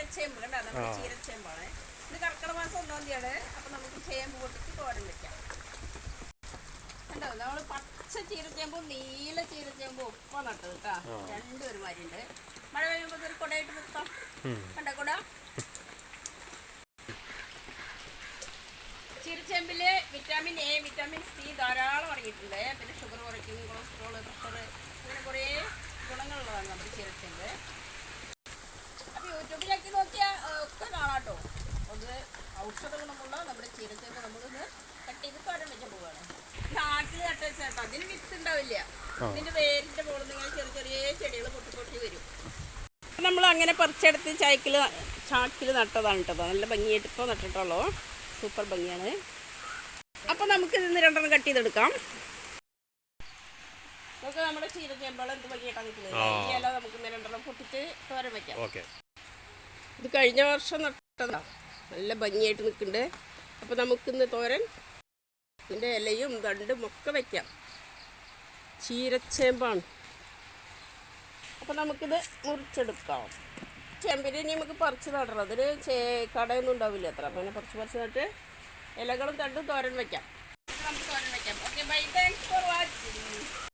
ചീരച്ചേമ്പ് കണ്ടോ? ചീരച്ചേമ്പാണ്. ഇത് കർക്കിടക മാസം ഒന്നാം തീയതിയാണ്. അപ്പൊ നമുക്ക് ചേമ്പ് പൊട്ടിച്ച് തോരൻ വെക്കാം. കണ്ടോ? നമ്മൾ പച്ച ചീരച്ചേമ്പും നീല ചീരച്ചേമ്പും ഒപ്പം നട്ടത് കേട്ടാ. രണ്ടും ഒരുമാതിരി ഉണ്ട്. മഴ പെയ്യുമ്പോ ഒരു കുടയായിട്ട് നിർത്താം. കണ്ടോ കുട? ചീരച്ചേമ്പിൽ വിറ്റാമിൻ എ വിറ്റാമിൻ സി ധാരാളം അടങ്ങിയിട്ടുണ്ട് പിന്നെ ഷുഗർ കുറയ്ക്കും കൊളസ്ട്രോൾ പ്രഷർ അങ്ങനെ കുറേ ഗുണങ്ങളുള്ളതാണ് നമ്മുടെ ചീരച്ചേമ്പ് അപ്പൊ യൂട്യൂബിലൊക്കെ നോക്കിയാൽ ഒക്കെ കാണാട്ടോ അത് ഔഷധ ഗുണമുള്ള നമ്മുടെ ചീരച്ചേമ്പ് നമ്മളിന്ന് കട്ട് ചെയ്ത് തോരൻ വെച്ച പോവാണ്. നാട്ടിൽ നട്ട് വെച്ചാട്ടോ അതിന് വിത്ത് ഉണ്ടാവില്ല. ഇതിന്റെ വേരിന്റെ മുകളിൽ നിങ്ങൾ ചെറിയ ചെറിയ ചെടികൾ പൊട്ടി പൊട്ടി വരും. നമ്മൾ അങ്ങനെ പറിച്ചെടുത്ത് ചായക്കിൽ ചാക്കിൽ നട്ടതാണ് കേട്ടോ. നല്ല ഭംഗിയായിട്ട് ഇപ്പോൾ നട്ടിട്ടുള്ളൂ. സൂപ്പർ ഭംഗിയാണ്. അപ്പോൾ നമുക്ക് ഇതിന്ന് രണ്ടെണ്ണം കട്ട് ചെയ്തെടുക്കാം. നമുക്ക് നമ്മുടെ ചീരച്ചേമ്പകൾ എന്ത് ഭംഗിയായിട്ടാണ് നിൽക്കുന്നത്? നമുക്ക് ഇന്ന് രണ്ടെണ്ണം പൊട്ടിച്ച് തോരൻ വെക്കാം. ഓക്കെ. ഇത് കഴിഞ്ഞ വർഷം നട്ടതാണ് നല്ല ഭംഗിയായിട്ട് നിൽക്കുന്നുണ്ട്. അപ്പോൾ നമുക്കിന്ന് തോരൻ ഇതിന്റെ ഇലയും തണ്ടും ഒക്കെ വയ്ക്കാം ചീരച്ചേമ്പാണ്. അപ്പോൾ നമുക്കിത് മുറിച്ചെടുക്കാം. ചേമ്പിന് ഇനി നമുക്ക് പറിച്ച് നടണം. അതിന് ചേ കടയൊന്നും ഉണ്ടാവില്ല അത്ര. അപ്പം പറിച്ച് പറിച്ച് നട്ട് ഇലകളും തണ്ടും തോരൻ വയ്ക്കാം നമുക്ക് തോരൻ വയ്ക്കാം